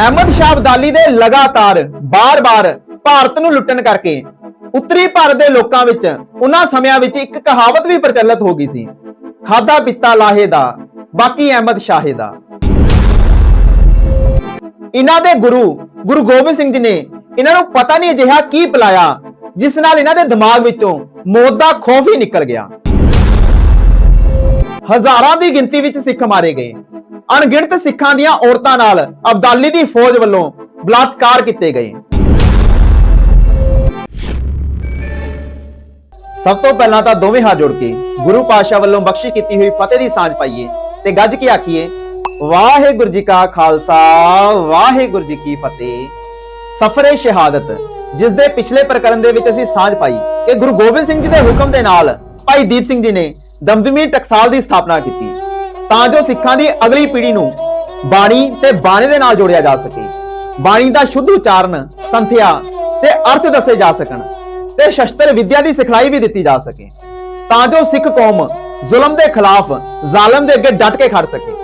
ਅਹਿਮਦ ਸ਼ਾਹ ਅਬਦਾਲੀ ਦੇ ਲਗਾਤਾਰ ਬਾਰ-ਬਾਰ ਭਾਰਤ ਨੂੰ ਲੁੱਟਣ ਕਰਕੇ ਉੱਤਰੀ ਭਾਰਤ ਦੇ ਲੋਕਾਂ ਵਿੱਚ ਉਹਨਾਂ ਸਮਿਆਂ ਵਿੱਚ ਇੱਕ ਕਹਾਵਤ ਵੀ ਪ੍ਰਚਲਿਤ ਹੋ ਗਈ ਸੀ, ਖਾਦਾ ਪਿੱਤਾ ਲਾਹੇ ਦਾ, ਬਾਕੀ ਅਹਿਮਦ ਸ਼ਾਹੇ ਦਾ। ਇਹਨਾਂ ਦੇ ਗੁਰੂ ਗੁਰੂ ਗੋਬਿੰਦ ਸਿੰਘ ਜੀ ਨੇ ਇਹਨਾਂ ਨੂੰ ਪਤਾ ਨਹੀਂ ਅਜਿਹਾ ਕੀ ਪਿਲਾਇਆ, ਜਿਸ ਨਾਲ ਇਹਨਾਂ ਦੇ ਦਿਮਾਗ ਵਿੱਚੋਂ ਮੌਤ ਦਾ ਖੌਫ ਹੀ ਨਿਕਲ ਗਿਆ। ਹਜ਼ਾਰਾਂ ਦੀ ਗਿਣਤੀ ਵਿੱਚ ਸਿੱਖ ਮਾਰੇ ਗਏ। ਅਣਗਿਣਤ ਸਿੱਖਾਂ ਦੀਆਂ ਔਰਤਾਂ ਨਾਲ ਅਬਦਾਲੀ ਦੀ ਫੌਜ ਵੱਲੋਂ ਬਲਾਤਕਾਰ ਕੀਤੇ ਗਏ। ਸਭ ਤੋਂ ਪਹਿਲਾਂ ਤਾਂ ਦੋਵੇਂ ਹੱਥ ਜੋੜ ਕੇ ਗੁਰੂ ਪਾਤਸ਼ਾਹ ਵੱਲੋਂ ਬਖਸ਼ਿਸ਼ ਕੀਤੀ ਹੋਈ ਫਤਿਹ ਦੀ ਸਾਂਝ ਪਾਈਏ ਤੇ ਗੱਜ ਕੇ ਆਖੀਏ, ਵਾਹਿਗੁਰੂ ਜੀ ਕਾ ਖਾਲਸਾ, ਵਾਹਿਗੁਰੂ ਜੀ ਕੀ ਫਤਿਹ। ਸਫਰੇ ਸ਼ਹਾਦਤ, ਜਿਸ ਦੇ ਪਿਛਲੇ ਪ੍ਰਕਰਨ ਦੇ ਵਿੱਚ ਅਸੀਂ ਸਾਂਝ ਪਾਈ ਕਿ ਗੁਰੂ ਗੋਬਿੰਦ ਸਿੰਘ ਜੀ ਦੇ ਹੁਕਮ ਦੇ ਨਾਲ ਭਾਈ ਦੀਪ ਸਿੰਘ ਜੀ ਨੇ ਦਮਦਮੀ ਟਕਸਾਲ ਦੀ ਸਥਾਪਨਾ ਕੀਤੀ। ਤਾਂ ਜੋ ਸਿੱਖਾਂ ਦੀ ਅਗਲੀ ਪੀੜ੍ਹੀ ਨੂੰ ਬਾਣੀ ਤੇ ਬਾਣੇ ਦੇ ਨਾਲ ਜੋੜਿਆ ਜਾ ਸਕੇ। ਬਾਣੀ ਦਾ ਸ਼ੁੱਧ ਉਚਾਰਨ, ਸੰਥਿਆ ਤੇ ਅਰਥ ਦੱਸੇ ਜਾ ਸਕਣ ਤੇ ਸ਼ਸਤਰ ਵਿਦਿਆ ਦੀ ਸਿਖਲਾਈ ਵੀ ਦਿੱਤੀ ਜਾ ਸਕੇ। ਤਾਂ ਜੋ ਸਿੱਖ ਕੌਮ ਜ਼ੁਲਮ ਦੇ ਖਿਲਾਫ ਜ਼ਾਲਮ ਦੇ ਅੱਗੇ ਡਟ ਕੇ ਖੜ ਸਕੇ।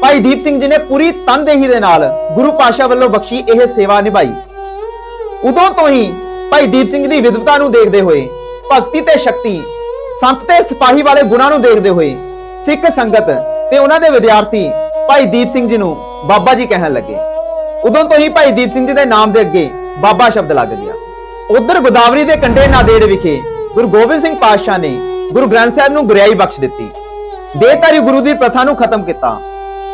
ਭਾਈ ਦੀਪ ਸਿੰਘ ਜੀ ਨੇ ਪੂਰੀ ਤਨਦੇਹੀ ਦੇ ਨਾਲ ਗੁਰੂ ਪਾਸ਼ਾ ਵੱਲੋਂ ਬਖਸ਼ੀ ਇਹ ਸੇਵਾ ਨਿਭਾਈ। ਉਦੋਂ ਤੋਂ ਹੀ ਭਾਈ ਦੀਪ ਸਿੰਘ ਦੀ ਵਿਦਵਤਾ ਨੂੰ ਦੇਖਦੇ ਹੋਏ, ਭਗਤੀ ਤੇ ਸ਼ਕਤੀ, ਸੰਤ ਤੇ ਸਿਪਾਹੀ ਵਾਲੇ ਗੁਣਾਂ ਨੂੰ ਦੇਖਦੇ ਹੋਏ ਸਿੱਖ ਸੰਗਤ ਤੇ ਉਹਨਾਂ ਦੇ ਵਿਦਿਆਰਥੀ ਭਾਈ ਦੀਪ ਸਿੰਘ ਜੀ ਨੂੰ ਬਾਬਾ ਜੀ ਕਹਿਣ ਲੱਗੇ। ਉਦੋਂ ਤੋਂ ਹੀ ਭਾਈ ਦੀਪ ਸਿੰਘ ਜੀ ਦੇ ਨਾਮ ਦੇ ਅੱਗੇ ਬਾਬਾ ਸ਼ਬਦ ਲੱਗ ਗਿਆ। ਉਧਰ ਗੋਦਾਵਰੀ ਦੇ ਕੰਢੇ ਨਾਦੇੜ ਵਿਖੇ ਗੁਰੂ ਗੋਬਿੰਦ ਸਿੰਘ ਪਾਤਸ਼ਾਹ ਨੇ ਗੁਰੂ ਗ੍ਰੰਥ ਸਾਹਿਬ ਨੂੰ ਗੁਰਿਆਈ ਬਖਸ਼ ਦਿੱਤੀ। ਦੇਹਧਾਰੀ ਗੁਰੂ ਦੀ ਪ੍ਰਥਾ ਨੂੰ ਖਤਮ ਕੀਤਾ।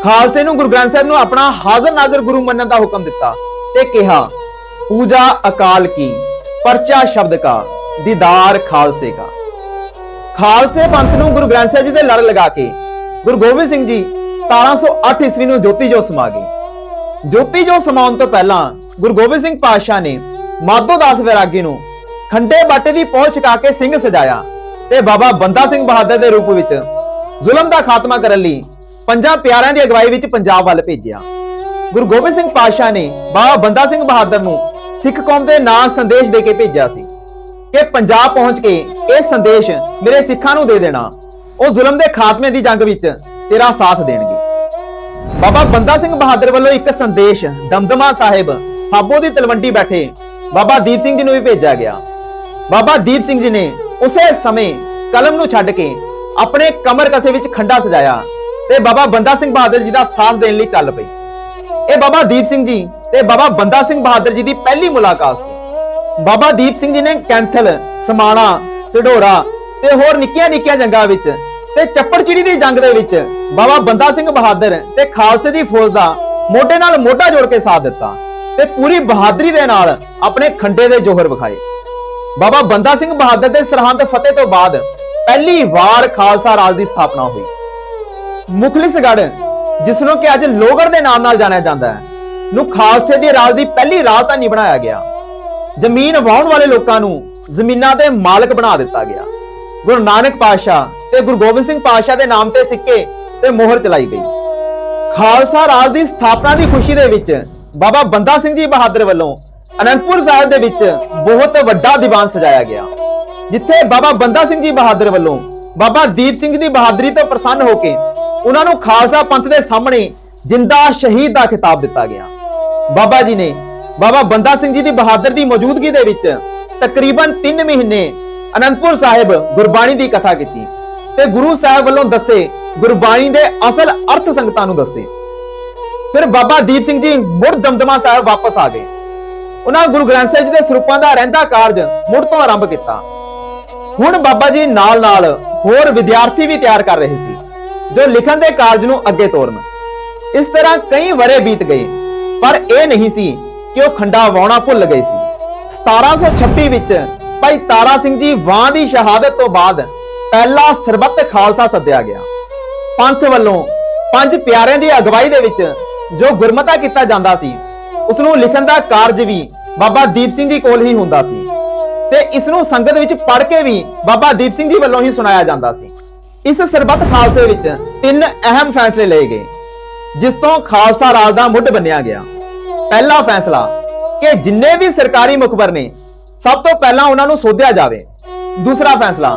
ਖਾਲਸੇ ਨੂੰ ਗੁਰੂ ਗ੍ਰੰਥ ਸਾਹਿਬ ਨੂੰ ਆਪਣਾ ਹਾਜ਼ਰ ਨਾਜ਼ਰ ਗੁਰੂ ਮੰਨਣ ਦਾ ਹੁਕਮ ਦਿੱਤਾ ਤੇ ਕਿਹਾ, ਪੂਜਾ ਅਕਾਲ ਕੀ, ਪਰਚਾ ਸ਼ਬਦ ਕਾ, ਦੀਦਾਰ ਖਾਲਸੇ ਕਾ। ਖਾਲਸੇ ਪੰਥ ਨੂੰ ਗੁਰੂ ਗ੍ਰੰਥ ਸਾਹਿਬ ਜੀ ਦੇ ਲੜ ਲਗਾ ਕੇ ਗੁਰੂ ਗੋਬਿੰਦ ਸਿੰਘ ਜੀ 1708 ਈਸਵੀ ਨੂੰ ਜੋਤੀ ਜੋ ਸਮਾ ਗਏ। ਜੋਤੀ ਜੋ ਸਮਾਉਣ ਤੋਂ ਪਹਿਲਾਂ ਗੁਰੂ ਗੋਬਿੰਦ ਸਿੰਘ ਪਾਤਸ਼ਾਹ ਨੇ ਮਾਧੋ ਦਾਸ ਵੈਰਾਗੀ ਨੂੰ ਖੰਡੇ ਬਾਟੇ ਦੀ ਪਹੁੰਚ ਛਕਾ ਕੇ ਸਿੰਘ ਸਜਾਇਆ ਤੇ ਬਾਬਾ ਬੰਦਾ ਸਿੰਘ ਬਹਾਦਰ ਦੇ ਰੂਪ ਵਿੱਚ ਜ਼ੁਲਮ ਦਾ ਖਾਤਮਾ ਕਰਨ ਲਈ ਪੰਜਾਂ ਪਿਆਰਿਆਂ ਦੀ ਅਗਵਾਈ ਵਿੱਚ ਪੰਜਾਬ ਵੱਲ ਭੇਜਿਆ। ਗੁਰੂ ਗੋਬਿੰਦ ਸਿੰਘ ਪਾਤਸ਼ਾਹ ਨੇ ਬਾਬਾ ਬੰਦਾ ਸਿੰਘ ਬਹਾਦਰ ਨੂੰ ਸਿੱਖ ਕੌਮ ਦੇ ਨਾਂ ਸੰਦੇਸ਼ ਦੇ ਕੇ ਭੇਜਿਆ ਸੀ। ਕਿ ਪੰਜਾਬ ਪਹੁੰਚ ਕੇ ਇਹ ਸੰਦੇਸ਼ ਮੇਰੇ ਸਿੱਖਾਂ ਨੂੰ ਦੇ ਦੇਣਾ। ਉਹ ਜ਼ੁਲਮ ਦੇ ਖਾਤਮੇ ਦੀ ਜੰਗ ਵਿੱਚ ਤੇਰਾ ਸਾਥ ਦੇਣਗੇ। ਬਾਬਾ ਬੰਦਾ ਸਿੰਘ ਬਹਾਦਰ ਵੱਲੋਂ ਇੱਕ ਸੰਦੇਸ਼ ਦਮਦਮਾ ਸਾਹਿਬ ਸਾਬੋ ਦੀ ਤਲਵੰਡੀ ਬੈਠੇ ਬਾਬਾ ਦੀਪ ਸਿੰਘ ਜੀ ਨੂੰ ਵੀ ਭੇਜਿਆ ਗਿਆ। ਬਾਬਾ ਦੀਪ ਸਿੰਘ ਜੀ ਨੇ ਉਸੇ ਸਮੇਂ ਕਲਮ ਨੂੰ ਛੱਡ ਕੇ ਆਪਣੇ ਕਮਰ ਕਸੇ ਵਿੱਚ ਖੰਡਾ ਸਜਾਇਆ ਤੇ ਬਾਬਾ ਬੰਦਾ ਸਿੰਘ ਬਹਾਦਰ ਜੀ ਦਾ ਸਾਥ ਦੇਣ ਲਈ ਚੱਲ ਪਈ ਇਹ ਬਾਬਾ ਦੀਪ ਸਿੰਘ ਜੀ ਤੇ ਬਾਬਾ ਬੰਦਾ ਸਿੰਘ ਬਹਾਦਰ ਜੀ ਦੀ ਪਹਿਲੀ ਮੁਲਾਕਾਤ ਸੀ। ਬਾਬਾ ਦੀਪ ਸਿੰਘ ਜੀ ਨੇ ਕੈਂਥਲ, ਸਮਾਣਾ, ਸਡੋਰਾ ਤੇ ਹੋਰ ਨਿੱਕੀਆਂ ਨਿੱਕੀਆਂ ਜੰਗਾਂ ਵਿੱਚ ਤੇ ਚੱਪੜਚਿੜੀ ਦੀ ਜੰਗ ਦੇ ਵਿੱਚ ਬਾਬਾ ਬੰਦਾ ਸਿੰਘ ਬਹਾਦਰ ਤੇ ਖਾਲਸੇ ਦੀ ਫੌਜ ਦਾ ਮੋਢੇ ਨਾਲ ਮੋਢਾ ਜੋੜ ਕੇ ਸਾਥ ਦਿੱਤਾ ਤੇ ਪੂਰੀ ਬਹਾਦਰੀ ਦੇ ਨਾਲ ਆਪਣੇ ਖੰਡੇ ਦੇ ਜੋਹਰ ਵਿਖਾਏ। ਬਾਬਾ ਬੰਦਾ ਸਿੰਘ ਬਹਾਦਰ ਦੇ ਸਰਹੰਦ ਫਤਿਹ ਤੋਂ ਬਾਅਦ ਪਹਿਲੀ ਵਾਰ ਖਾਲਸਾ ਰਾਜ ਦੀ ਸਥਾਪਨਾ ਹੋਈ। ਮੁਖਲਿਸਗੜ੍ਹ ਜਿਸ ਨੂੰ ਕਿ ਅੱਜ ਲੋਹਗੜ੍ਹ ਦੇ ਨਾਮ ਨਾਲ ਜਾਣਿਆ ਜਾਂਦਾ ਹੈ, ਨੂੰ ਖਾਲਸੇ ਦੇ ਰਾਜ ਦੀ ਪਹਿਲੀ ਰਾਜਧਾਨੀ ਬਣਾਇਆ ਗਿਆ। ਜ਼ਮੀਨ ਵਾਹੁਣ ਵਾਲੇ ਲੋਕਾਂ ਨੂੰ ਜ਼ਮੀਨਾਂ ਦੇ ਮਾਲਕ ਬਣਾ ਦਿੱਤਾ ਗਿਆ। ਗੁਰੂ ਨਾਨਕ ਪਾਤਸ਼ਾਹ ਤੇ ਗੁਰੂ ਗੋਬਿੰਦ ਸਿੰਘ ਪਾਤਸ਼ਾਹ ਦੇ ਨਾਮ ਤੇ ਸਿੱਕੇ ਤੇ ਮੋਹਰ ਚਲਾਈ ਗਈ। ਖਾਲਸਾ ਰਾਜ ਦੀ ਸਥਾਪਨਾ ਦੀ ਖੁਸ਼ੀ ਦੇ ਵਿੱਚ ਬਾਬਾ ਬੰਦਾ ਸਿੰਘ ਜੀ ਬਹਾਦਰ ਵੱਲੋਂ ਅਨੰਦਪੁਰ ਸਾਹਿਬ ਦੇ ਵਿੱਚ ਬਹੁਤ ਵੱਡਾ ਦੀਵਾਨ ਸਜਾਇਆ ਗਿਆ। ਜਿੱਥੇ ਬਾਬਾ ਬੰਦਾ ਸਿੰਘ ਜੀ ਬਹਾਦਰ ਵੱਲੋਂ ਬਾਬਾ ਦੀਪ ਸਿੰਘ ਦੀ ਬਹਾਦਰੀ ਤੋਂ ਪ੍ਰਸੰਨ ਹੋ ਕੇ ਉਹਨਾਂ ਨੂੰ ਖਾਲਸਾ ਪੰਥ ਦੇ ਸਾਹਮਣੇ ਜਿੰਦਾ ਸ਼ਹੀਦ ਦਾ ਖਿਤਾਬ ਦਿੱਤਾ ਗਿਆ। ਬਾਬਾ ਜੀ ਨੇ ਬਾਬਾ ਬੰਦਾ ਸਿੰਘ ਜੀ ਦੀ ਬਹਾਦਰ ਦੀ ਮੌਜੂਦਗੀ ਦੇ ਵਿੱਚ ਤਕਰੀਬਨ 3 ਮਹੀਨੇ ਅਨੰਦਪੁਰ ਸਾਹਿਬ ਗੁਰਬਾਣੀ ਦੀ ਕਥਾ ਕੀਤੀ ਤੇ ਗੁਰੂ ਸਾਹਿਬ ਵੱਲੋਂ ਦੱਸੇ ਗੁਰਬਾਣੀ ਦੇ ਅਸਲ ਅਰਥ ਸੰਗਤਾਂ ਨੂੰ ਦੱਸੇ। ਫਿਰ ਬਾਬਾ ਦੀਪ ਸਿੰਘ ਜੀ ਮੁੜ ਦਮਦਮਾ ਸਾਹਿਬ ਵਾਪਸ ਆ ਗਏ। ਉਹਨਾਂ ਗੁਰੂ ਗ੍ਰੰਥ ਸਾਹਿਬ ਜੀ ਦੇ ਸਰੂਪਾਂ ਦਾ ਰਹਿੰਦਾ ਕਾਰਜ ਮੁੜ ਤੋਂ ਆਰੰਭ ਕੀਤਾ। ਹੁਣ ਬਾਬਾ ਜੀ ਨਾਲ-ਨਾਲ ਹੋਰ ਵਿਦਿਆਰਥੀ ਵੀ ਤਿਆਰ ਕਰ ਰਹੇ ਸੀ, ਜੋ ਲਿਖਣ ਦੇ ਕਾਰਜ ਨੂੰ ਅੱਗੇ ਤੋਰਨ। ਇਸ ਤਰ੍ਹਾਂ ਕਈ ਵਰੇ ਬੀਤ ਗਏ, ਪਰ ਇਹ ਨਹੀਂ ਸੀ ਕਿ ਉਹ ਖੰਡਾ ਵਾਉਣਾ ਭੁੱਲ ਗਏ ਸੀ। 1726 ਵਿੱਚ ਭਾਈ ਤਾਰਾ ਸਿੰਘ ਜੀ ਵਾਂ ਦੀ ਸ਼ਹਾਦਤ ਤੋਂ ਬਾਅਦ ਪਹਿਲਾ ਸਰਬੱਤ ਖਾਲਸਾ ਸੱਦਿਆ ਗਿਆ। ਪੰਥ ਵੱਲੋਂ ਪੰਜ ਪਿਆਰਿਆਂ ਦੀ ਅਗਵਾਈ ਦੇ ਵਿੱਚ ਜੋ ਗੁਰਮਤਾ ਕੀਤਾ ਜਾਂਦਾ ਸੀ ਉਸ ਨੂੰ ਲਿਖਣ ਦਾ ਕਾਰਜ ਵੀ ਬਾਬਾ ਦੀਪ ਸਿੰਘ ਜੀ ਕੋਲ ਹੀ ਹੁੰਦਾ ਸੀ। ਤੇ ਇਸ ਨੂੰ ਸੰਗਤ ਵਿੱਚ ਪੜ੍ਹ ਕੇ ਵੀ ਬਾਬਾ ਦੀਪ ਸਿੰਘ ਜੀ ਵੱਲੋਂ ਹੀ ਸੁਣਾਇਆ ਜਾਂਦਾ ਸੀ। ਇਸ ਸਰਬੱਤ ਖਾਲਸੇ ਵਿੱਚ ਤਿੰਨ ਅਹਿਮ ਫੈਸਲੇ ਲਏ ਗਏ, ਜਿਸ ਤੋਂ ਖਾਲਸਾ ਰਾਜ ਦਾ ਮੁੱਢ ਬੰਨਿਆ ਗਿਆ। ਪਹਿਲਾ ਫੈਸਲਾ ਕਿ ਜਿੰਨੇ ਵੀ ਸਰਕਾਰੀ ਮੁਖਬਰ ਨੇ, ਸਭ ਤੋਂ ਪਹਿਲਾਂ ਉਹਨਾਂ ਨੂੰ ਸੋਧਿਆ ਜਾਵੇ। ਦੂਸਰਾ ਫੈਸਲਾ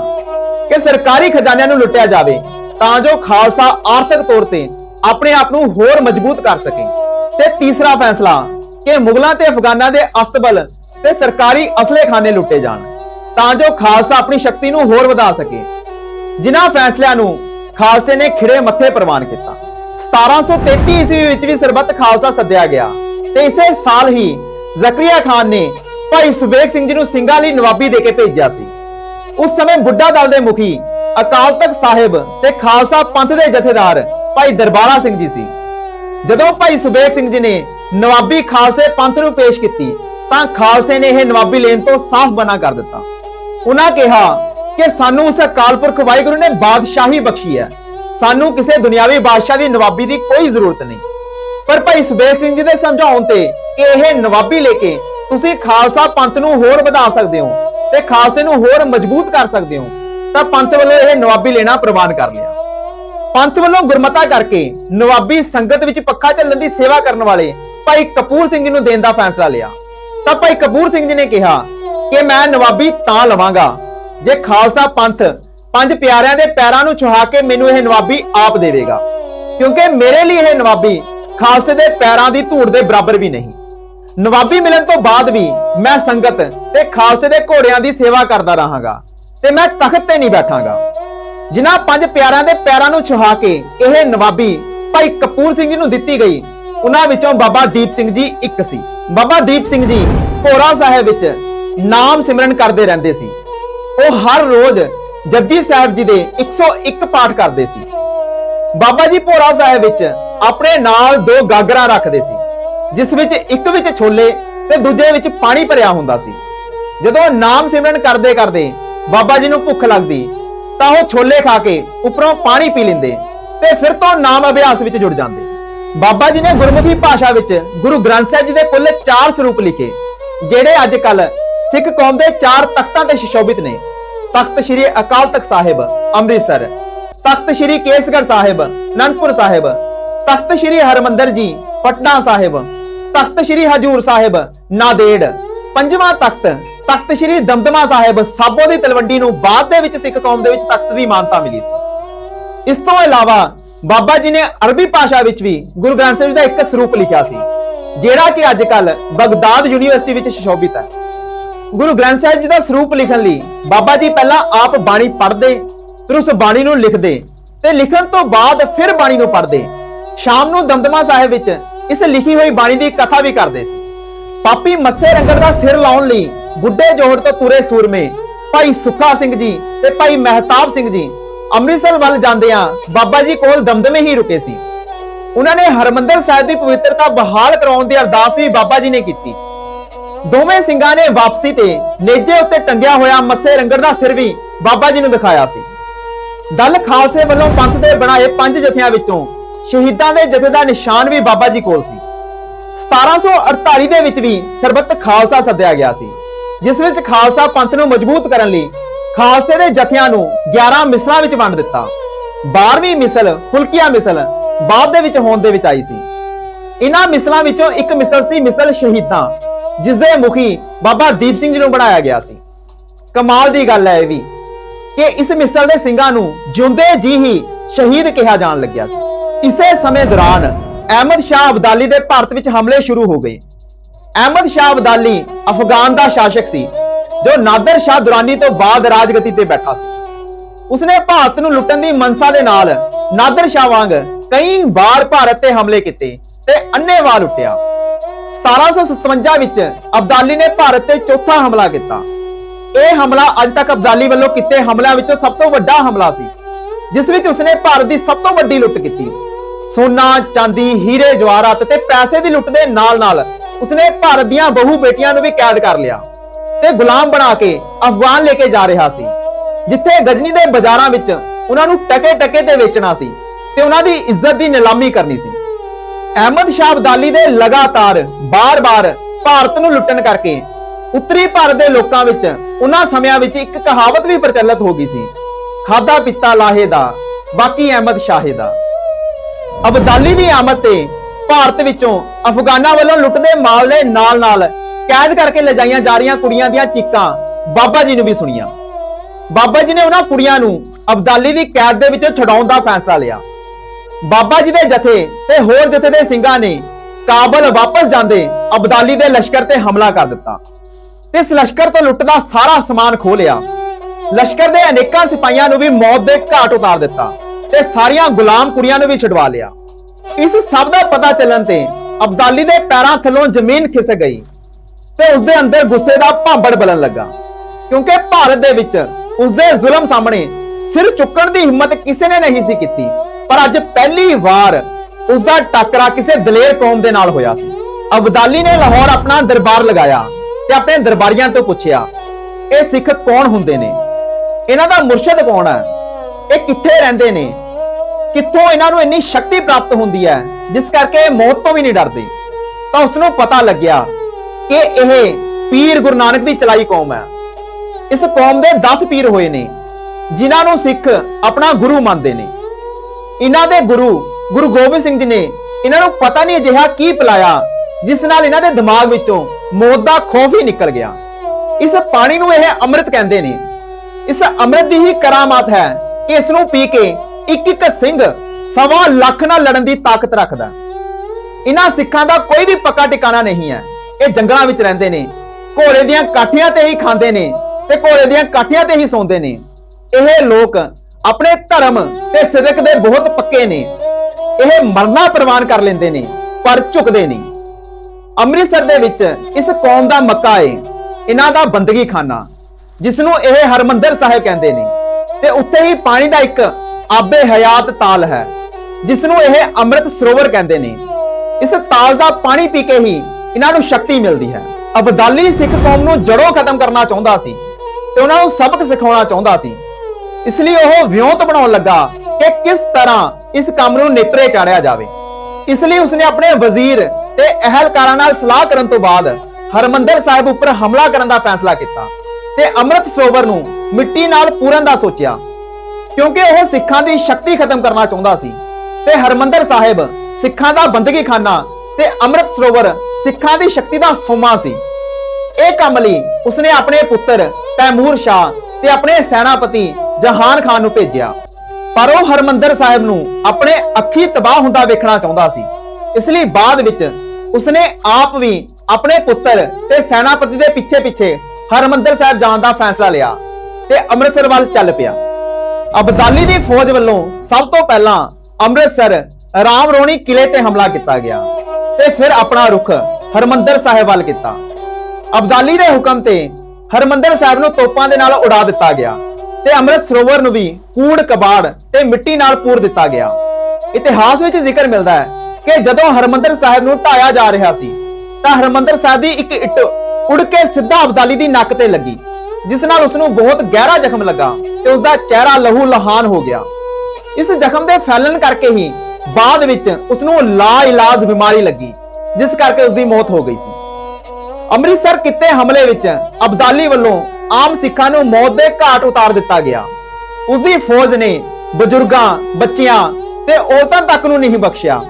ਕਿ ਸਰਕਾਰੀ ਖਜ਼ਾਨਿਆਂ ਨੂੰ ਲੁੱਟਿਆ ਜਾਵੇ ਤਾਂ ਜੋ ਖਾਲਸਾ ਆਰਥਿਕ ਤੌਰ ਤੇ ਆਪਣੇ ਆਪ ਨੂੰ ਹੋਰ ਮਜ਼ਬੂਤ ਕਰ ਸਕੇ। ਤੇ ਤੀਸਰਾ ਫੈਸਲਾ ਕਿ ਮੁਗਲਾਂ ਤੇ ਅਫਗਾਨਾਂ ਦੇ ਅਸਤਬਲ ਤੇ ਸਰਕਾਰੀ ਅਸਲੇਖਾਨੇ ਲੁੱਟੇ ਜਾਣ ਤਾਂ ਜੋ ਖਾਲਸਾ ਆਪਣੀ ਸ਼ਕਤੀ ਨੂੰ ਹੋਰ ਵਧਾ ਸਕੇ। ਜਿਨ੍ਹਾਂ ਫੈਸਲਿਆਂ ਨੂੰ ਖਾਲਸੇ ਨੇ ਖਿੜੇ ਮੱਥੇ ਪ੍ਰਵਾਨ ਕੀਤਾ। 1733 ਈਸਵੀ ਵਿੱਚ ਵੀ ਸਰਬੱਤ ਖਾਲਸਾ ਸੱਦਿਆ ਗਿਆ। ਤੇ ਇਸੇ ਸਾਲ ਹੀ ਜ਼ਕਰੀਆ ਖਾਨ ਨੇ ਭਾਈ ਸੁਬੇਗ ਸਿੰਘ ਜੀ ਨੂੰ ਸਿੰਘਾਂ ਲਈ ਨਵਾਬੀ ਦੇ ਕੇ ਭੇਜਿਆ ਸੀ। ਉਸ ਸਮੇਂ ਬੁੱਢਾ ਦਲ ਦੇ ਮੁਖੀ ਅਕਾਲ ਤਖਤ ਸਾਹਿਬ ਤੇ ਖਾਲਸਾ ਪੰਥ ਦੇ ਜਥੇਦਾਰ ਭਾਈ ਦਰਬਾਰਾ ਸਿੰਘ ਜੀ ਸੀ। ਜਦੋਂ ਭਾਈ ਸੁਬੇਗ ਸਿੰਘ ਜੀ ਨੇ ਨਵਾਬੀ ਖਾਲਸੇ ਪੰਥ ਨੂੰ ਪੇਸ਼ ਕੀਤੀ, ਤਾਂ ਖਾਲਸੇ ਨੇ ਇਹ ਨਵਾਬੀ ਲੈਣ ਤੋਂ ਸਾਫ਼ ਮਨਾ ਕਰ ਦਿੱਤਾ। ਉਹਨਾਂ ਕਿਹਾ ਕਿ ਸਾਨੂੰ ਉਸ ਅਕਾਲ ਪੁਰਖ ਵਾਹਿਗੁਰੂ ਨੇ ਬਾਦਸ਼ਾਹੀ ਬਖਸ਼ੀ ਹੈ। ਸਾਨੂੰ ਕਿਸੇ ਦੁਨਿਆਵੀ ਬਾਦਸ਼ਾਹ ਦੀ ਨਵਾਬੀ ਦੀ ਕੋਈ ਜ਼ਰੂਰਤ ਨਹੀਂ। ਪਰ ਭਾਈ ਸੁਬੇਗ ਸਿੰਘ ਜੀ ਦੇ ਸਮਝਾਉਣ ਤੇ ਕਿ ਇਹ ਨਵਾਬੀ ਲੈ ਕੇ ਤੁਸੀਂ ਖਾਲਸਾ ਪੰਥ ਨੂੰ ਹੋਰ ਵਧਾ ਸਕਦੇ ਹੋ ਤੇ ਖਾਲਸੇ ਨੂੰ ਹੋਰ ਮਜ਼ਬੂਤ ਕਰ ਸਕਦੇ ਹੋ, ਤਾਂ ਪੰਥ ਵੱਲੋਂ ਇਹ ਨਵਾਬੀ ਲੈਣਾ ਪ੍ਰਵਾਨ ਕਰ ਲਿਆ। ਪੰਥ ਵੱਲੋਂ ਗੁਰਮਤਾ ਕਰਕੇ ਨਵਾਬੀ ਸੰਗਤ ਵਿੱਚ ਪੱਖਾ ਚੱਲਣ ਦੀ ਸੇਵਾ ਕਰਨ ਵਾਲੇ ਭਾਈ ਕਪੂਰ ਸਿੰਘ ਜੀ ਨੂੰ ਦੇਣ ਦਾ ਫੈਸਲਾ ਲਿਆ। ਤਾਂ ਭਾਈ ਕਪੂਰ ਸਿੰਘ ਜੀ ਨੇ ਕਿਹਾ ਕਿ ਮੈਂ ਨਵਾਬੀ ਤਾਂ ਲਵਾਂਗਾ ਜੇ ਖਾਲਸਾ ਪੰਥ ਪੰਜ ਪਿਆਰਿਆਂ ਦੇ ਪੈਰਾਂ ਨੂੰ ਛੁਹਾ ਕੇ ਮੈਨੂੰ ਇਹ ਨਵਾਬੀ ਆਪ ਦੇਵੇਗਾ, ਕਿਉਂਕਿ ਮੇਰੇ ਲਈ ਇਹ ਨਵਾਬੀ ਖਾਲਸੇ ਦੇ ਪੈਰਾਂ ਦੀ ਧੂੜ ਦੇ ਬਰਾਬਰ ਵੀ ਨਹੀਂ। ਨਵਾਬੀ ਮਿਲਣ ਤੋਂ ਬਾਅਦ ਵੀ ਮੈਂ ਸੰਗਤ ਤੇ ਖਾਲਸੇ ਦੇ ਘੋੜਿਆਂ ਦੀ ਸੇਵਾ ਕਰਦਾ ਰਹਾਂਗਾ ਤੇ ਮੈਂ ਤਖਤ ਤੇ ਨਹੀਂ ਬੈਠਾਂਗਾ। ਜਿਨ੍ਹਾਂ ਪੰਜ ਪਿਆਰਿਆਂ ਦੇ ਪੈਰਾਂ ਨੂੰ ਛੁਹਾ ਕੇ ਇਹ ਨਵਾਬੀ ਭਾਈ ਕਪੂਰ ਸਿੰਘ ਨੂੰ ਦਿੱਤੀ ਗਈ, ਉਹਨਾਂ ਵਿੱਚੋਂ ਬਾਬਾ ਦੀਪ ਸਿੰਘ ਜੀ ਇੱਕ ਸੀ। ਬਾਬਾ ਦੀਪ ਸਿੰਘ ਜੀ ਭੋਰਾ ਸਾਹਿਬ ਵਿੱਚ ਨਾਮ ਸਿਮਰਨ ਕਰਦੇ ਰਹਿੰਦੇ ਸੀ। ਉਹ ਹਰ ਰੋਜ਼ ਜੱਦੀ ਸਾਹਿਬ ਜੀ ਦੇ 101 ਪਾਠ ਕਰਦੇ ਸੀ। ਬਾਬਾ ਜੀ ਭੋਰਾ ਸਾਹਿਬ ਵਿੱਚ ਆਪਣੇ ਨਾਲ ਦੋ ਗਾਗਰਾਂ ਰੱਖਦੇ ਸੀ, ਜਿਸ ਵਿੱਚ ਇੱਕ ਵਿੱਚ ਛੋਲੇ ਤੇ ਦੂਜੇ ਵਿੱਚ ਪਾਣੀ ਭਰਿਆ ਹੁੰਦਾ ਸੀ। ਜਦੋਂ ਨਾਮ ਸਿਮਰਨ ਕਰਦੇ ਕਰਦੇ ਬਾਬਾ ਜੀ ਨੂੰ ਭੁੱਖ ਲੱਗਦੀ, ਤਾਂ ਉਹ ਛੋਲੇ ਖਾ ਕੇ ਉੱਪਰੋਂ ਪਾਣੀ ਪੀ ਲੈਂਦੇ ਤੇ ਫਿਰ ਤੋਂ ਨਾਮ ਅਭਿਆਸ ਵਿੱਚ ਜੁੜ ਜਾਂਦੇ। ਬਾਬਾ ਜੀ ਨੇ ਗੁਰਮੁਖੀ ਭਾਸ਼ਾ ਵਿੱਚ ਗੁਰੂ ਗ੍ਰੰਥ ਸਾਹਿਬ ਜੀ ਦੇ ਕੁੱਲ 4 ਸਰੂਪ ਲਿਖੇ, ਜਿਹੜੇ ਅੱਜ ਕੱਲ ਸਿੱਖ ਕੌਮ ਦੇ ਚਾਰ ਤਖਤਾਂ ਤੇ ਸ਼ਿਸ਼ੋਭਿਤ ਨੇ। ਤਖਤ ਸ੍ਰੀ ਅਕਾਲ ਤਖਤ ਸਾਹਿਬ, ਅੰਮ੍ਰਿਤਸਰ, ਤਖਤ ਸ੍ਰੀ ਕੇਸਗੜ੍ਹ ਸਾਹਿਬ, ਅਨੰਦਪੁਰ ਸਾਹਿਬ ਤਖਤ ਸ੍ਰੀ ਹਰਮੰਦਰ ਜੀ, ਪਟਨਾ ਸਾਹਿਬ। ਤਖਤ ਸ੍ਰੀ ਹਜੂਰ ਸਾਹਿਬ, ਨਾਦੇੜ। ਪੰਜਵਾਂ ਤਖਤ ਤਖਤ ਸ੍ਰੀ ਦਮਦਮਾ ਸਾਹਿਬ, ਸਾਬੋ ਦੀ ਤਲਵੰਡੀ ਨੂੰ ਬਾਅਦ ਦੇ ਵਿੱਚ ਸਿੱਖ ਕੌਮ ਦੇ ਵਿੱਚ ਤਖਤ ਦੀ ਮਾਨਤਾ ਮਿਲੀ ਸੀ। ਇਸ ਤੋਂ ਇਲਾਵਾ ਬਾਬਾ ਜੀ ਨੇ ਅਰਬੀ ਭਾਸ਼ਾ ਵਿੱਚ ਵੀ ਗੁਰੂ ਗ੍ਰੰਥ ਸਾਹਿਬ ਦਾ ਇੱਕ ਸਰੂਪ ਲਿਖਿਆ ਸੀ, ਜਿਹੜਾ ਕਿ ਅੱਜ ਕੱਲ ਬਗਦਾਦ ਯੂਨੀਵਰਸਿਟੀ ਵਿੱਚ ਸ਼ਿਸ਼ੋਭਿਤ ਹੈ। ਗੁਰੂ ਗ੍ਰੰਥ ਸਾਹਿਬ ਜੀ ਦਾ ਸਰੂਪ ਲਿਖਣ ਲਈ ਬਾਬਾ ਜੀ ਪਹਿਲਾਂ ਆਪ ਬਾਣੀ ਪੜ੍ਹਦੇ, ਫਿਰ ਉਸ ਬਾਣੀ ਨੂੰ ਲਿਖਦੇ ਤੇ ਲਿਖਣ ਤੋਂ ਬਾਅਦ ਫਿਰ ਬਾਣੀ ਨੂੰ ਪੜ੍ਹਦੇ। ਸ਼ਾਮ ਨੂੰ ਦਮਦਮਾ ਸਾਹਿਬ ਵਿੱਚ ਇਸ ਲਿਖੀ ਹੋਈ ਬਾਣੀ ਦੀ ਕਥਾ ਵੀ ਕਰਦੇ ਸੀ। ਪਾਪੀ ਮੱਸੇ ਰੰਗੜ ਦਾ ਸਿਰ ਲਾਉਣ ਲਈ ਬੁੱਢੇ ਜੋੜ ਤੋਂ ਤੁਰੇ ਸੂਰਮੇ, ਭਾਈ ਸੁੱਖਾ ਸਿੰਘ ਜੀ ਤੇ ਭਾਈ ਮਹਿਤਾਬ ਸਿੰਘ ਜੀ ਅੰਮ੍ਰਿਤਸਰ ਵੱਲ ਜਾਂਦਿਆਂ ਬਾਬਾ ਜੀ ਕੋਲ ਦਮਦਮੇ ਹੀ ਰੁਕੇ ਸੀ। ਉਹਨਾਂ ਨੇ ਹਰਮੰਦਰ ਸਾਹਿਬ ਦੀ ਪਵਿੱਤਰਤਾ ਬਹਾਲ ਕਰਾਉਣ ਦੀ ਅਰਦਾਸ ਵੀ ਬਾਬਾ ਜੀ ਨੇ ਕੀਤੀ। ਦੋਵੇਂ ਸਿੰਘਾਂ ਨੇ ਵਾਪਸੀ ਤੇ ਨੇਜੇ ਉੱਤੇ ਟੰਗਿਆ ਹੋਇਆ ਮੱਸੇ ਰੰਗੜ ਦਾ ਸਿਰ ਵੀ ਬਾਬਾ ਜੀ ਨੂੰ ਦਿਖਾਇਆ ਸੀ। ਦਲ ਖਾਲਸੇ ਵੱਲੋਂ ਪੰਥ ਦੇ ਬਣਾਏ ਪੰਜ ਜਥਿਆਂ ਵਿੱਚੋਂ ਸ਼ਹੀਦਾਂ ਦੇ ਜਥੇ ਦਾ ਨਿਸ਼ਾਨ ਵੀ ਬਾਬਾ ਜੀ ਕੋਲ ਸੀ। 1748 ਦੇ ਵਿੱਚ ਵੀ ਸਰਬੱਤ ਖਾਲਸਾ ਸੱਦਿਆ ਗਿਆ ਸੀ। ਜਿਸ ਵਿੱਚ ਖਾਲਸਾ ਪੰਥ ਨੂੰ ਮਜ਼ਬੂਤ ਕਰਨ ਲਈ ਖਾਲਸੇ ਦੇ ਜਥਿਆਂ ਨੂੰ 11 ਮਿਸਲਾਂ ਵਿੱਚ ਵੰਡ ਦਿੱਤਾ। 12ਵੀਂ ਮਿਸਲ, ਫੁਲਕੀਆ ਮਿਸਲ ਬਾਅਦ ਦੇ ਵਿੱਚ ਹੋਣ ਦੇ ਵਿੱਚ ਆਈ ਸੀ। ਇਹਨਾਂ ਮਿਸਲਾਂ ਵਿੱਚੋਂ ਇੱਕ ਮਿਸਲ ਸੀ ਮਿਸਲ ਸ਼ਹੀਦਾਂ, ਜਿਸ ਦੇ ਮੁਖੀ ਬਾਬਾ ਦੀਪ ਸਿੰਘ ਜੀ ਨੂੰ ਬਣਾਇਆ ਗਿਆ ਸੀ। ਕਮਾਲ ਦੀ ਗੱਲ ਹੈ ਇਹ ਵੀ ਕਿ ਇਸ ਮਿਸਲ ਦੇ ਸਿੰਘਾਂ ਨੂੰ ਜਿਉਂਦੇ ਜੀ ਹੀ ਸ਼ਹੀਦ ਕਿਹਾ ਜਾਣ ਲੱਗਿਆ ਸੀ। ਇਸੇ ਸਮੇਂ ਦੌਰਾਨ ਅਹਿਮਦ ਸ਼ਾਹ ਅਬਦਾਲੀ ਦੇ ਭਾਰਤ ਵਿੱਚ ਹਮਲੇ ਸ਼ੁਰੂ ਹੋ ਗਏ। ਅਹਿਮਦ ਸ਼ਾਹ ਅਬਦਾਲੀ ਅਫਗਾਨ ਦਾ ਸ਼ਾਸਕ ਸੀ, ਜੋ ਨਾਦਰ ਸ਼ਾਹ ਦੁਰਾਨੀ ਤੋਂ ਬਾਅਦ ਰਾਜਗਤੀ ਤੇ ਬੈਠਾ ਸੀ। ਉਸਨੇ ਭਾਰਤ ਨੂੰ ਲੁੱਟਣ ਦੀ ਮਨਸਾ ਦੇ ਨਾਲ ਨਾਦਰ ਸ਼ਾਹ ਵਾਂਗ ਕਈ ਵਾਰ ਭਾਰਤ ਤੇ ਹਮਲੇ ਕੀਤੇ ਤੇ ਅੰਨ੍ਹੇਵਾਹ ਲੁੱਟਿਆ। 1757 ਵਿੱਚ ਅਬਦਾਲੀ ਨੇ ਭਾਰਤ ਤੇ ਚੌਥਾ ਹਮਲਾ ਕੀਤਾ। ਇਹ ਹਮਲਾ ਅੱਜ ਤੱਕ ਅਬਦਾਲੀ ਵੱਲੋਂ ਕੀਤੇ ਹਮਲਿਆਂ ਵਿੱਚੋਂ ਸਭ ਤੋਂ ਵੱਡਾ ਹਮਲਾ ਸੀ, ਜਿਸ ਵਿੱਚ ਉਸਨੇ ਭਾਰਤ ਦੀ ਸਭ ਤੋਂ ਵੱਡੀ ਲੁੱਟ ਕੀਤੀ। ਸੋਨਾ, ਚਾਂਦੀ, ਹੀਰੇ, ਜਵਾਹਰਾਤ ਤੇ ਪੈਸੇ ਦੀ ਲੁੱਟ ਦੇ ਨਾਲ-ਨਾਲ। ਉਸਨੇ ਭਾਰਤ ਦੀਆਂ ਬਹੂ ਬੇਟੀਆਂ ਨੂੰ ਵੀ ਕੈਦ ਕਰ ਲਿਆ ਤੇ ਗੁਲਾਮ ਬਣਾ ਕੇ ਅਫਗਾਨ ਲੈ ਕੇ ਜਾ ਰਿਹਾ ਸੀ, ਜਿੱਥੇ ਗਜਨੀ ਦੇ ਬਾਜ਼ਾਰਾਂ ਵਿੱਚ ਉਹਨਾਂ ਨੂੰ ਟਕੇ-ਟਕੇ ਤੇ ਵੇਚਣਾ ਸੀ ਤੇ ਉਹਨਾਂ ਦੀ ਇੱਜ਼ਤ ਦੀ ਨਿਲਾਮੀ ਕਰਨੀ ਸੀ। ਅਹਿਮਦ ਸ਼ਾਹ ਅਬਦਾਲੀ ਦੇ ਲਗਾਤਾਰ ਬਾਰ-ਬਾਰ ਭਾਰਤ ਨੂੰ ਲੁੱਟਣ ਕਰਕੇ ਉੱਤਰੀ ਭਾਰਤ ਦੇ ਲੋਕਾਂ ਵਿੱਚ ਉਹਨਾਂ ਸਮਿਆਂ ਵਿੱਚ ਇੱਕ ਕਹਾਵਤ ਵੀ ਪ੍ਰਚਲਿਤ ਹੋ ਗਈ ਸੀ ਖਾਦਾ ਪਿੱਤਾ ਲਾਹੇ ਦਾ, ਬਾਕੀ ਅਹਿਮਦ ਸ਼ਾਹੇ ਦਾ। ਅਬਦਾਲੀ ਦੀ ਆਮਦ ਤੇ ਭਾਰਤ ਵਿੱਚੋਂ ਅਫਗਾਨਾਂ ਵੱਲੋਂ ਲੁੱਟਦੇ ਮਾਲ ਦੇ ਨਾਲ-ਨਾਲ ਕੈਦ ਕਰਕੇ ਲਿਜਾਈਆਂ ਜਾ ਰਹੀਆਂ ਕੁੜੀਆਂ ਦੀਆਂ ਚੀਕਾਂ ਬਾਬਾ ਜੀ ਨੂੰ ਵੀ ਸੁਣੀਆਂ। ਬਾਬਾ ਜੀ ਨੇ ਉਹਨਾਂ ਕੁੜੀਆਂ ਨੂੰ ਅਬਦਾਲੀ ਦੀ ਕੈਦ ਦੇ ਵਿੱਚੋਂ ਛਡਾਉਣ ਦਾ ਫੈਸਲਾ ਲਿਆ। ਬਾਬਾ ਜੀ ਦੇ ਜਥੇ ਤੇ ਹੋਰ ਜਥੇ ਦੇ ਸਿੰਘਾਂ ਨੇ ਕਾਬਲ ਵਾਪਸ ਜਾਂਦੇ ਅਬਦਾਲੀ ਦੇ ਲਸ਼ਕਰ ਤੇ ਹਮਲਾ ਕਰ ਦਿੱਤਾ। ਤੇ ਇਸ ਲਸ਼ਕਰ ਤੋਂ ਲੁੱਟਦਾ ਸਾਰਾ ਸਮਾਨ ਖੋਹ ਲਿਆ। ਲਸ਼ਕਰ ਦੇ ਅਨੇਕਾਂ ਸਿਪਾਹੀਆਂ ਨੂੰ ਵੀ ਮੌਤ ਦੇ ਘਾਟ ਉਤਾਰ ਦਿੱਤਾ। ਤੇ ਸਾਰੀਆਂ ਗੁਲਾਮ ਕੁੜੀਆਂ ਨੂੰ ਵੀ ਛਡਵਾ ਲਿਆ। ਇਸ ਸਭ ਦਾ ਪਤਾ ਚੱਲਣ ਤੇ ਅਬਦਾਲੀ ਦੇ ਪੈਰਾਂ ਥੱਲੋਂ ਜ਼ਮੀਨ ਖਿਸਕ ਗਈ ਤੇ ਉਸਦੇ ਅੰਦਰ ਗੁੱਸੇ ਦਾ ਭਾਂਬੜ ਬਲਣ ਲੱਗਾ। ਕਿਉਂਕਿ ਭਾਰਤ ਦੇ ਵਿੱਚ ਉਸਦੇ ਜ਼ੁਲਮ ਸਾਹਮਣੇ ਸਿਰ ਚੁੱਕਣ ਦੀ ਹਿੰਮਤ ਕਿਸੇ ਨੇ ਨਹੀਂ ਸੀ ਕੀਤੀ, ਪਰ ਅੱਜ ਪਹਿਲੀ ਵਾਰ ਉਸਦਾ ਟੱਕਰਾ ਕਿਸੇ ਦਲੇਰ ਕੌਮ ਦੇ ਨਾਲ ਹੋਇਆ ਸੀ। ਅਬਦਾਲੀ ਨੇ ਲਾਹੌਰ ਆਪਣਾ ਦਰਬਾਰ ਲਗਾਇਆ ਤੇ ਆਪਣੇ ਦਰਬਾਰੀਆਂ ਤੋਂ ਪੁੱਛਿਆ, ਇਹ ਸਿੱਖ ਕੌਣ ਹੁੰਦੇ ਨੇ? ਇਹਨਾਂ ਦਾ ਮੁਰਸ਼ਿਦ ਕੌਣ ਹੈ? ਇਹ ਕਿੱਥੇ ਰਹਿੰਦੇ ਨੇ? ਕਿੱਥੋਂ ਇਹਨਾਂ ਨੂੰ ਇੰਨੀ ਸ਼ਕਤੀ ਪ੍ਰਾਪਤ ਹੁੰਦੀ ਹੈ, ਜਿਸ ਕਰਕੇ ਮੌਤ ਤੋਂ ਵੀ ਨਹੀਂ ਡਰਦੇ। ਤਾਂ ਉਸ ਨੂੰ ਪਤਾ ਲੱਗਿਆ ਕਿ ਇਹ ਪੀਰ ਗੁਰੂ ਨਾਨਕ ਦੀ ਚਲਾਈ ਕੌਮ ਹੈ। ਇਸ ਕੌਮ ਦੇ 10 ਪੀਰ ਹੋਏ ਨੇ, ਜਿਨ੍ਹਾਂ ਨੂੰ ਸਿੱਖ ਆਪਣਾ ਗੁਰੂ ਮੰਨਦੇ ਨੇ। ਇਹਨਾਂ ਦੇ ਗੁਰੂ ਗੁਰੂ ਗੋਬਿੰਦ ਸਿੰਘ ਜੀ ਨੇ ਇਹਨਾਂ ਨੂੰ ਪਤਾ ਨਹੀਂ ਅਜਿਹਾ ਕੀ ਪਿਲਾਇਆ, ਜਿਸ ਨਾਲ ਇਹਨਾਂ ਦੇ ਦਿਮਾਗ ਵਿੱਚੋਂ ਮੌਤ ਦਾ ਖੌਫ ਹੀ ਨਿਕਲ ਗਿਆ। ਇਸ ਪਾਣੀ ਨੂੰ ਇਹ ਅੰਮ੍ਰਿਤ ਕਹਿੰਦੇ ਨੇ। ਇਸ ਅੰਮ੍ਰਿਤ ਦੀ ਹੀ ਕਰਾਮਾਤ ਹੈ ਕਿ ਇਸ ਨੂੰ ਪੀ ਕੇ ਇੱਕ ਇੱਕ ਸਿੰਘ ਸਵਾ ਲੱਖ ਨਾਲ ਲੜਨ ਦੀ ਤਾਕਤ ਰੱਖਦਾ ਇਹਨਾਂ ਸਿੱਖਾਂ ਦਾ ਕੋਈ ਵੀ ਪੱਕਾ ਟਿਕਾਣਾ ਨਹੀਂ ਹੈ। ਇਹ ਜੰਗਲਾਂ ਵਿੱਚ ਰਹਿੰਦੇ ਨੇ, ਘੋੜੇ ਦੀਆਂ ਕਾਠੀਆਂ ਤੇ ਹੀ ਖਾਂਦੇ ਨੇ ਤੇ ਘੋੜੇ ਦੀਆਂ ਕਾਠੀਆਂ ਤੇ ਹੀ ਸੌਂਦੇ ਨੇ। ਇਹ ਲੋਕ ਆਪਣੇ ਧਰਮ ਤੇ ਸਿਦਕ ਦੇ ਬਹੁਤ ਪੱਕੇ ਨੇ। ਇਹ ਮਰਨਾ ਪ੍ਰਵਾਨ ਕਰ ਲੈਂਦੇ ਨੇ, ਪਰ ਝੁਕਦੇ ਨਹੀਂ। ਅੰਮ੍ਰਿਤਸਰ ਦੇ ਵਿੱਚ ਇਸ ਕੌਮ ਦਾ ਮੱਕਾ ਏ ਇਹਨਾਂ ਦਾ ਬੰਦਗੀ ਖਾਨਾ ਜਿਸ ਨੂੰ ਇਹ ਹਰਮੰਦਰ ਸਾਹਿਬ ਕਹਿੰਦੇ ਨੇ। ਤੇ ਉੱਥੇ ਹੀ ਪਾਣੀ ਦਾ ਇੱਕ ਆਬੇ ਹਯਾਤ ਤਾਲ ਹੈ ਜਿਸ ਨੂੰ ਇਹ ਅੰਮ੍ਰਿਤ ਸਰੋਵਰ ਕਹਿੰਦੇ ਨੇ। ਇਸ ਤਾਲ ਦਾ ਪਾਣੀ ਪੀ ਕੇ ਹੀ ਇਹਨਾਂ ਨੂੰ ਸ਼ਕਤੀ ਮਿਲਦੀ ਹੈ। ਅਬਦਾਲੀ ਸਿੱਖ ਕੌਮ ਨੂੰ ਜੜੋਂ ਖਤਮ ਕਰਨਾ ਚਾਹੁੰਦਾ ਸੀ ਤੇ ਉਹਨਾਂ ਨੂੰ ਸਬਕ ਸਿਖਾਉਣਾ ਚਾਹੁੰਦਾ ਸੀ। ਇਸ ਲਈ ਉਹ ਵਿਉਂਤ ਬਣਾਉਣ ਲੱਗਾ ਕਿ ਕਿਸ ਤਰ੍ਹਾਂ ਇਸ ਕੰਮ ਨੂੰ ਨੇਪਰੇ ਚਾੜਿਆ ਜਾਵੇ। ਇਸ ਲਈ ਉਸਨੇ ਆਪਣੇ ਵਜ਼ੀਰ ਤੇ ਅਹਿਲਕਾਰਾਂ ਨਾਲ ਸਲਾਹ ਕਰਨ ਤੋਂ ਬਾਅਦ ਹਰਮੰਦਰ ਸਾਹਿਬ ਉੱਪਰ ਹਮਲਾ ਕਰਨ ਦਾ ਫੈਸਲਾ ਕੀਤਾ ਤੇ ਅੰਮ੍ਰਿਤ ਸਰੋਵਰ ਨੂੰ ਮਿੱਟੀ ਨਾਲ ਪੂਰਨ ਦਾ ਸੋਚਿਆ। ਕਿਉਂਕਿ ਉਹ ਸਿੱਖਾਂ ਦੀ ਸ਼ਕਤੀ ਖਤਮ ਕਰਨਾ ਚਾਹੁੰਦਾ ਸੀ। ਤੇ ਹਰਮੰਦਰ ਸਾਹਿਬ ਸਿੱਖਾਂ ਦਾ ਬੰਦਗੀ ਖਾਨਾ ਤੇ ਅੰਮ੍ਰਿਤ ਸਰੋਵਰ ਸਿੱਖਾਂ ਦੀ ਸ਼ਕਤੀ ਦਾ ਸੋਮਾ ਸੀ। ਇਹ ਕੰਮ ਲਈ ਉਸਨੇ ਆਪਣੇ ਪੁੱਤਰ ਤੈਮੂਰ ਸ਼ਾਹ ਤੇ ਆਪਣੇ ਸੈਨਾਪਤੀ ਜਹਾਨ ਖਾਨ ਨੂੰ ਭੇਜਿਆ। ਪਰ ਉਹ ਹਰਮੰਦਰ ਸਾਹਿਬ ਨੂੰ ਆਪਣੇ ਅੱਖੀ ਤਬਾਹ ਹੁੰਦਾ ਵੇਖਣਾ ਚਾਹੁੰਦਾ ਸੀ। ਇਸ ਲਈ ਬਾਅਦ ਵਿੱਚ ਉਸਨੇ ਆਪ ਵੀ ਆਪਣੇ ਪੁੱਤਰ ਤੇ ਸੈਨਾਪਤੀ ਦੇ ਪਿੱਛੇ ਪਿੱਛੇ ਹਰਮੰਦਰ ਸਾਹਿਬ ਜਾਣ ਦਾ ਫੈਸਲਾ ਲਿਆ ਤੇ ਅੰਮ੍ਰਿਤਸਰ ਵੱਲ ਚੱਲ ਪਿਆ। ਅਬਦਾਲੀ ਦੀ ਫੌਜ ਵੱਲੋਂ ਸਭ ਤੋਂ ਪਹਿਲਾਂ ਅੰਮ੍ਰਿਤਸਰ ਰਾਮ ਰੋਣੀ ਕਿਲੇ ਤੇ ਹਮਲਾ ਕੀਤਾ ਗਿਆ ਤੇ ਫਿਰ ਆਪਣਾ ਰੁਖ ਹਰਮੰਦਰ ਸਾਹਿਬ ਵੱਲ ਕੀਤਾ। ਅਬਦਾਲੀ ਦੇ ਹੁਕਮ ਤੇ ਹਰਮੰਦਰ ਸਾਹਿਬ ਨੂੰ ਤੋਪਾਂ ਦੇ ਨਾਲ ਉਡਾ ਦਿੱਤਾ ਗਿਆ ਤੇ ਅੰਮ੍ਰਿਤ ਸਰੋਵਰ ਨੂੰ ਵੀ ਕੂੜ, ਕਬਾੜ ਤੇ ਮਿੱਟੀ ਨਾਲ ਪੂਰ ਦਿੱਤਾ ਗਿਆ। ਇਤਿਹਾਸ ਵਿੱਚ ਜ਼ਿਕਰ ਮਿਲਦਾ ਹੈ ਕਿ ਜਦੋਂ ਹਰਮੰਦਰ ਸਾਹਿਬ ਨੂੰ ਢਾਇਆ ਜਾ ਰਿਹਾ ਸੀ, ਤਾਂ ਹਰਮੰਦਰ ਸਾਹਿਬ ਦੀ ਇੱਕ ਇੱਟ ਉੜ ਕੇ ਸਿੱਧਾ ਅਬਦਾਲੀ ਦੀ ਨੱਕ ਤੇ ਲੱਗੀ, ਜਿਸ ਨਾਲ ਉਸ ਨੂੰ ਬਹੁਤ ਗਹਿਰਾ ਜ਼ਖਮ ਲੱਗਾ। ਤੇ ਉਸ ਦਾ ਚਿਹਰਾ ਲਹੂ ਲਹਾਨ ਹੋ ਗਿਆ। ਇਸ ਜ਼ਖਮ ਦੇ ਫੈਲਣ ਕਰਕੇ ਹੀ ਬਾਅਦ ਵਿੱਚ ਉਸ ਨੂੰ ਲਾ ਇਲਾਜ ਬਿਮਾਰੀ ਲੱਗੀ, ਜਿਸ ਕਰਕੇ ਉਸ ਦੀ ਮੌਤ ਹੋ ਗਈ ਸੀ। ਅੰਮ੍ਰਿਤਸਰ ਕਿਤੇ ਹਮਲੇ ਵਿੱਚ ਅਬਦਾਲੀ ਵੱਲੋਂ ਆਮ ਸਿੱਖਾਂ ਨੂੰ ਮੌਤ ਦੇ ਘਾਟ ਉਤਾਰ ਦਿੱਤਾ ਗਿਆ। ਉਸ ਦੀ ਫੌਜ ਨੇ ਬਜ਼ੁਰਗਾਂ, ਬੱਚਿਆਂ ਤੇ ਔਰਤਾਂ ਤੱਕ ਨੂੰ ਨਹੀਂ ਬਖਸ਼ਿਆ।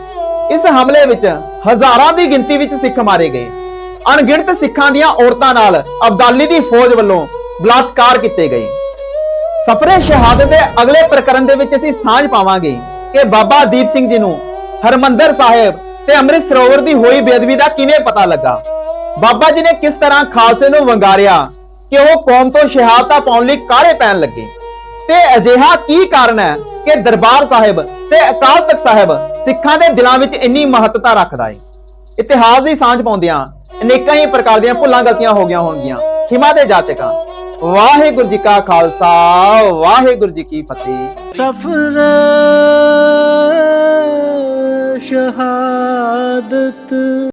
ਇਸ ਹਮਲੇ ਵਿੱਚ ਹਜ਼ਾਰਾਂ ਦੀ ਗਿਣਤੀ ਵਿੱਚ ਸਿੱਖ ਮਾਰੇ ਗਏ। ਅਣਗਿਣਤ ਸਿੱਖਾਂ ਦੀਆਂ ਔਰਤਾਂ ਨਾਲ ਅਬਦਾਲੀ ਦੀ ਫੌਜ ਵੱਲੋਂ ਬਲਾਤਕਾਰ ਕੀਤੇ ਗਏ। ਸਫਰੇ ਸ਼ਹਾਦਤ ਦੇ ਅਗਲੇ ਪ੍ਰਕਰਨ ਦੇ ਵਿੱਚ ਅਸੀਂ ਸਾਂਝ ਪਾਵਾਂਗੇ ਕਿ ਬਾਬਾ ਦੀਪ ਸਿੰਘ ਜੀ ਨੂੰ ਹਰਮੰਦਰ ਸਾਹਿਬ ਤੇ ਅੰਮ੍ਰਿਤ ਸਰੋਵਰ ਦੀ ਹੋਈ ਬੇਅਦਬੀ ਦਾ ਕਿਵੇਂ ਪਤਾ ਲੱਗਾ? ਬਾਬਾ ਜੀ ਨੇ ਕਿਸ ਤਰ੍ਹਾਂ ਖਾਲਸੇ ਨੂੰ ਵੰਗਾਰਿਆ ਕਿ ਉਹ ਕੌਮ ਤੋਂ ਸ਼ਹਾਦਤਾਂ ਪਾਉਣ ਲਈ ਕਾਹਲੇ ਪੈਣ ਲੱਗੇ? ਤੇ ਅਜਿਹਾ ਕੀ ਕਾਰਨ ਹੈ ਕਿ ਦਰਬਾਰ ਸਾਹਿਬ ਤੇ ਅਕਾਲ ਤਖਤ ਸਾਹਿਬ ਸਿੱਖਾਂ ਦੇ ਦਿਲਾਂ ਵਿੱਚ ਇੰਨੀ ਮਹੱਤਤਾ ਰੱਖਦਾ ਹੈ ਇਤਿਹਾਸ ਦੀ ਸਾਂਝ ਪਾਉਂਦਿਆਂ ਅਨੇਕਾਂ ਹੀ ਪ੍ਰਕਾਰ ਦੀਆਂ ਭੁੱਲਾਂ ਗਲਤੀਆਂ ਹੋ ਗਈਆਂ ਹੋਣਗੀਆਂ। ਖਿਮਾ ਦੇ ਜਾਚਕਾਂ ਵਾਹਿਗੁਰੂ ਜੀ ਕਾ ਖਾਲਸਾ ਵਾਹਿਗੁਰੂ ਜੀ ਕੀ ਫਤਿਹ। ਸਫਰ ਸ਼ਹਾਦਤ।